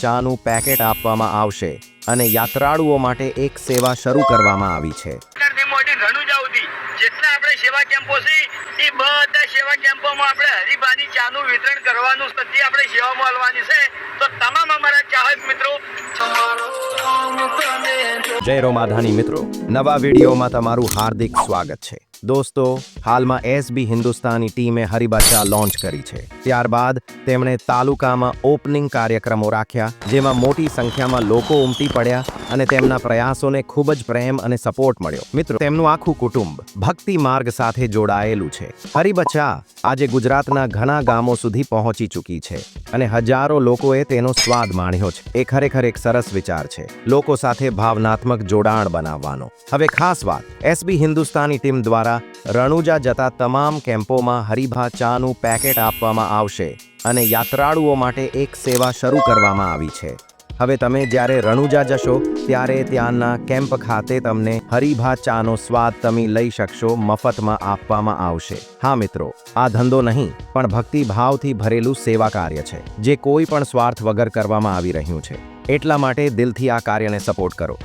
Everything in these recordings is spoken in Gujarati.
ચાનું પેકેટ આપવામાં આવશે અને યાત્રાળુઓ માટે એક સેવા શરૂ કરવામાં આવી છે. જેટલા આપણે સેવા કેમ્પો છે એ બધા સેવા કેમ્પોમાં આપણે હરિભાની ચાનું વિતરણ કરવાનું બધી આપણે સેવામાં આલવાની છે. તો તમામ અમારા ચાહક મિત્રો જય રોમાધાની મિત્રો નવા વિડીયોમાં તમારું હાર્દિક સ્વાગત છે. દોસ્તો, હાલમાં એસબી હિન્દુસ્તાની ટીમે હરિબા લોન્ચ કરી છે. ત્યારબાદ તેમણે તાલુકામાં ઓપનિંગ કાર્યક્રમો રાખ્યા, જેમાં મોટી સંખ્યામાં લોકો ઉમટી પડ્યા અને તેમના પ્રયાસોને ખૂબ જ પ્રેમ અને સપોર્ટ મળ્યો. મિત્રો, તેમનું આખું કુટુંબ ભક્તિ માર્ગ સાથે જોડાયેલું છે. હરિબચા આજે ગુજરાતના ઘણા ગામો સુધી પહોંચી ચૂકી છે અને હજારો લોકોએ તેનો સ્વાદ માણ્યો છે. એ ખરેખર એક સરસ વિચાર છે, લોકો સાથે ભાવનાત્મક જોડાણ બનાવવાનો. હવે ખાસ વાત, એસબી હિન્દુસ્તાની ટીમ દ્વારા રણુજા જતા તમામ કેમ્પોમાં હરિભા ચાનું પેકેટ આપવામાં આવશે અને યાત્રાળુઓ માટે એક સેવા શરૂ કરવામાં આવી છે. હવે તમે જ્યારે રણુજા જશો, ત્યારે ત્યાંના કેમ્પ ખાતે તમને હરિભા ચાનો સ્વાદ તમે લઈ શકશો, મફતમાં આપવામાં આવશે. હા મિત્રો, આ ધંધો નહીં, પણ ભક્તિભાવથી ભરેલું સેવા કાર્ય છે, જે કોઈ પણ સ્વાર્થ વગર કરવામાં આવી રહ્યું છે. એટલા માટે દિલથી આ કાર્યને સપોર્ટ કરો.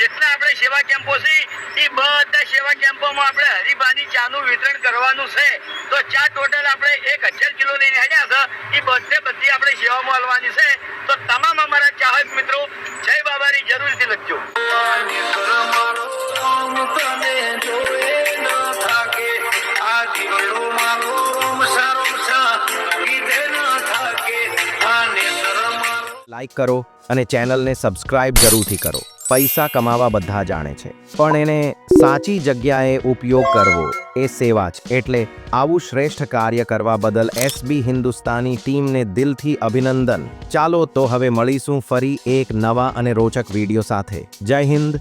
જેટલા આપણે સેવા કેમ્પો છે, એ બધા સેવા કેમ્પોમાં આપણે હરિભાની ચાનું વિતરણ કરવાનું છે. તો ચા ટોટલ આપણે એક હજાર કિલો લઈને આવ્યા છે. એ બધે બધી આપણે સેવામાં આલવાની છે. તો તમામ અમારા ચાહક મિત્રો, જય બાબાની જરૂરથી લખજો. લાઈક કરો અને ચેનલને સબસ્ક્રાઇબ જરૂરથી કરો. પૈસા કમાવા બધા જાણે છે. પણ એને સાચી જગ્યાએ ઉપયોગ કરવો એ સેવા છે એટલે આવું શ્રેષ્ઠ કાર્ય કરવા બદલ એસબી હિન્દુસ્તાની ટીમને દિલથી અભિનંદન. ચાલો તો હવે મળીશું ફરી એક નવા અને રોચક વીડિયો સાથે. જય હિન્દ.